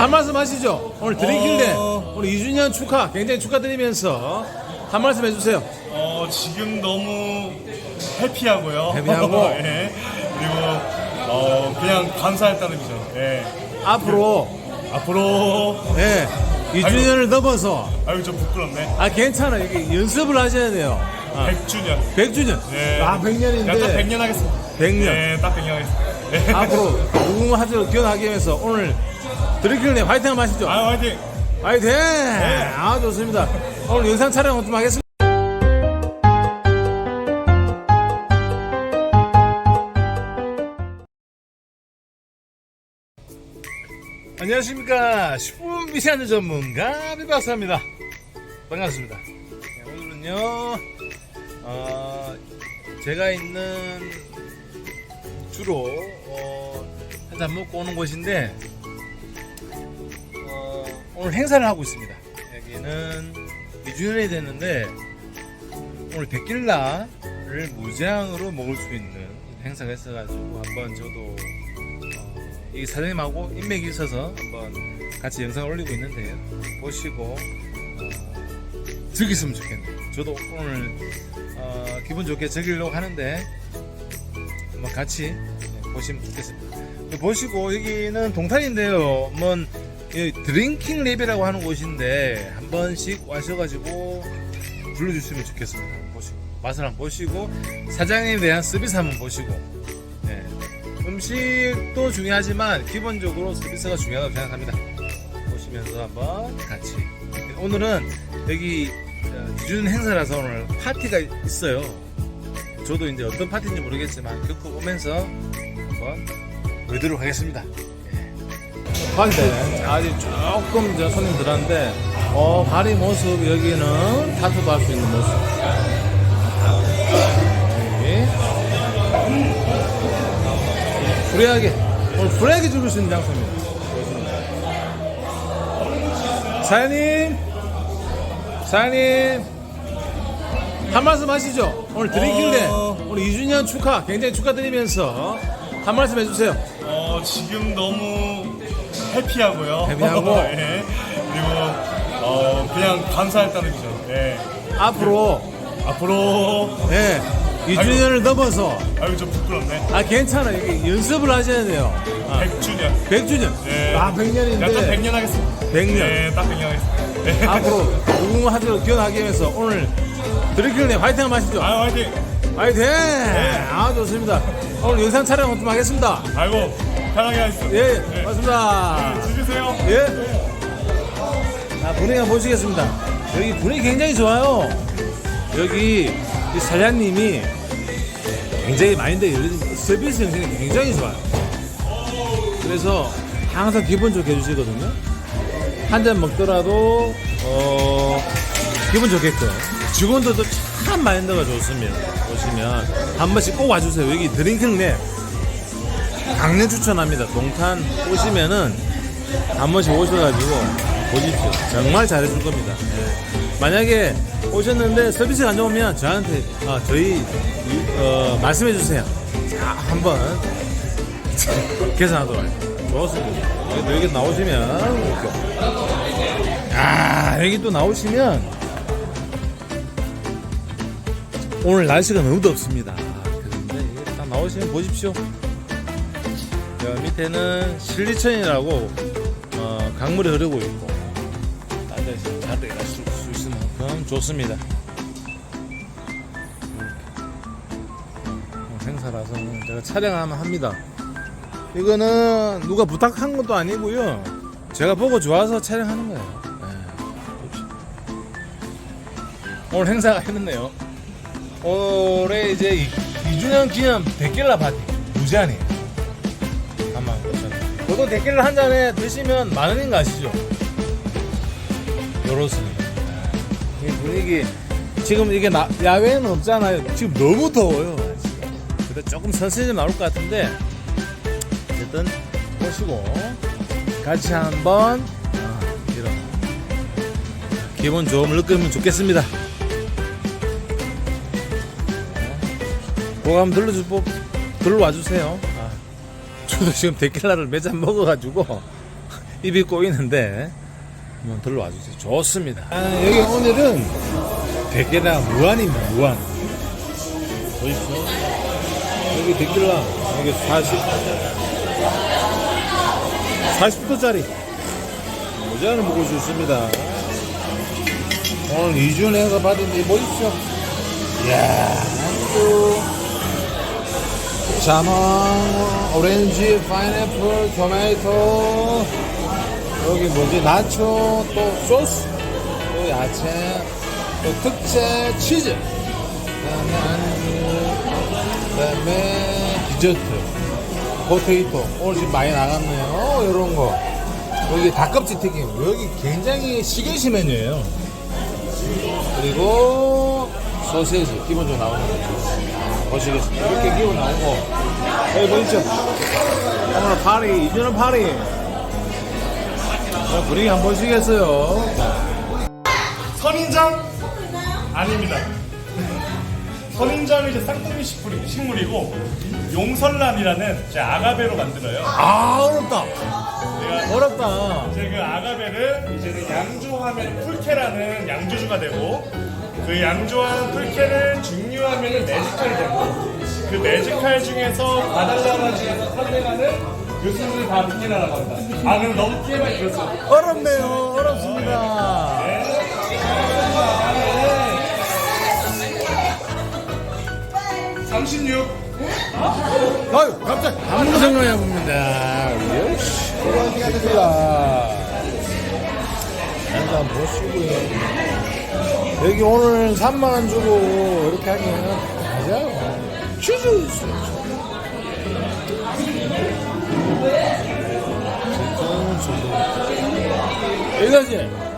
한 말씀 하시죠. 오늘 드링킹대 어. 오늘 2주년 축하 굉장히 축하드리면서 한 말씀 해주세요. 어, 지금 너무 해피하고요. 해피하고. 예. 그리고 어, 그냥 감사했다는 거죠. 예. 앞으로 앞으로 예 2주년을 넘어서 아유 좀 부끄럽네. 아 괜찮아 이게 연습을 하셔야 돼요. 아, 100주년. 100주년. 예. 아 100년인데 딱 100년 하겠습니다. 100년. 예, 딱 100년 하겠습니다. 예. 앞으로 무궁하도록 기원하기 위해서 오늘 드링킹대 화이팅 한번 하시죠. 아유 화이팅. 화이팅! 아 좋습니다. 오늘 영상 촬영 좀 하겠습니다. 안녕하십니까. 10분 미세한 전문가 비박사입니다. 반갑습니다. 네, 오늘은요, 어, 제가 있는 주로 어, 한잔 먹고 오는 곳인데 어, 오늘 행사를 하고 있습니다. 여기는 2주년이 됐는데 오늘 데킬라를 무제한으로 먹을 수 있는 행사가 있어가지고 한번 저도 어, 이 사장님하고 인맥이 있어서 한번 같이 영상을 올리고 있는데요. 보시고 어, 즐기시면 좋겠네요. 저도 오늘 어, 기분 좋게 즐기려고 하는데 한번 같이 보시면 좋겠습니다. 보시고 여기는 동탄인데요. 뭔이 드링킹 랩이라고 하는 곳인데 한 번씩 와셔가지고 불러주시면 좋겠습니다. 보시고 맛을 한번 보시고 사장에 대한 서비스 한번 보시고 네. 음식도 중요하지만 기본적으로 서비스가 중요하다고 생각합니다. 보시면서 한번 같이 오늘은 여기 2주년 행사라서 오늘 파티가 있어요. 저도 이제 어떤 파티인지 모르겠지만 겪어보면서 한번 보여드리도록 하겠습니다. 파티 아직 조금 저 손님 들었는데 어 발이 모습 여기는 타투도 할수 있는 모습. 여기 프리하게 오늘 프리하게 즐길 수 있는 장소입니다. 사장님, 사장님 한 말씀 하시죠. 오늘 드링킹대 어. 오늘 2주년 축하 굉장히 축하드리면서 한 말씀 해주세요. 어, 지금 너무 해피하고요. 해피하고. 예. 그리고 어, 그냥 감사했다는 거죠. 예. 앞으로 앞으로 예 2주년을 넘어서 아유 좀 부끄럽네. 아 괜찮아 이게 연습을 하셔야 돼요. 아, 100주년. 100주년. 예. 아 야, 딱 100년인데 100년 하겠습니다. 100년. 예, 딱 100년 하겠습니다. 예. 앞으로 무궁하도록 기원하기 위해서 오늘 드링킹대 화이팅 한번 하시죠. 아유 화이팅. 화이팅! 아 좋습니다. 오늘 영상 촬영 좀 하겠습니다. 아이고 편하게 하시죠. 예, 예. 맞습니다. 즐기세요. 예. 아, 분위기 한번 보시겠습니다. 여기 분위기 굉장히 좋아요. 여기 이 사장님이 굉장히 마인드 열린 서비스 형성이 굉장히 좋아요. 그래서 항상 기분 좋게 해주시거든요. 한 잔 먹더라도 어, 기분 좋게끔 직원들도 참 마인드가 좋습니다. 보시면 한 번씩 꼭 와주세요. 여기 드링킹 랩 강력 추천합니다. 동탄 오시면은 한 번씩 오셔가지고 보십시오. 정말 잘해줄 겁니다. 예. 만약에 오셨는데 서비스가 안 좋으면 저한테 어, 저희 어, 말씀해 주세요. 자 한번 계산하도록 할게요. 좋습니다. 여기, 나오시면 이렇게. 아 여기 또 나오시면 오늘 날씨가 너무 덥습니다. 그런데 딱 나오시면 보십시오. 저 밑에는 실리천이라고 어, 강물이 흐르고 있고 앉아있으면 잘 일할 수, 수 있을 만큼 좋습니다. 이렇게. 행사라서 제가 촬영하면 합니다. 이거는 누가 부탁한 것도 아니고요. 제가 보고 좋아서 촬영하는 거예요. 네. 오늘 행사가 있는데요. 올해 이제 2주년 기념 데킬라 파티 무제한이에요. 보통 데킬라 한 잔에 드시면 만 원인 거 아시죠? 요렇습니다. 이 분위기 지금 이게 나- 야외는 없잖아요. 지금 너무 더워요. 그래도 조금 선선히 좀 나올 것 같은데 어쨌든 보시고 같이 한번 아, 이런 기분 좋음을 느끼면 좋겠습니다. 그거 한번 들러주, 들러 와 주세요. 아, 저도 지금 데킬라를 몇 잔 먹어가지고 입이 꼬이는데 한번 들러 와 주세요. 좋습니다. 아, 여기 오늘은 백개랑 무한입니다. 무한. 보이시죠? 여기 데킬라 여기 40 40도짜리 모자를 먹을 수 있습니다. 오늘 이준에서 받은 이 보이시죠? 이야, 또 자몽, 오렌지, 파인애플, 토마토, 여기 뭐지, 나초, 또 소스, 또 야채, 또 특제 치즈, 그다음에 디저트, 포테이토. 오늘 지금 많이 나갔네요. 이런 거. 여기 닭껍질 튀김. 여기 굉장히 시계시 메뉴예요. 그리고 소세지 기본적으로 나오는 거죠. 보시겠습니다. 이렇게 기본 나오고 여기 보이죠? 오늘 파리 이주는 파리 자, 분위기 한번 보시겠어요? 선인장? 아닙니다. 선인장은 이제 쌍둥이 식물이- 식물이고 용설란이라는 제 아가베로 만들어요. 아 어렵다 제가 어렵다 이제 그 아가베를 이제는 양조하면 풀케라는 양조주가 되고 그 양조한 풀케를 증류하면 매직칼이 되고 그 매직칼 중에서 바달라나 중에서 선택하는 교수들이 다 미끼나라고 합니다. 아 그럼 너무 TMI 들었어. 어렵네요. 어렵습니다. 36. 아유 갑자기 아무 생각해 봅니다. 역시. 그런 캐드라 일단 보시고요 여기 오늘 3만 원 주고 이렇게 하면 맞아요. 있어요 여기까지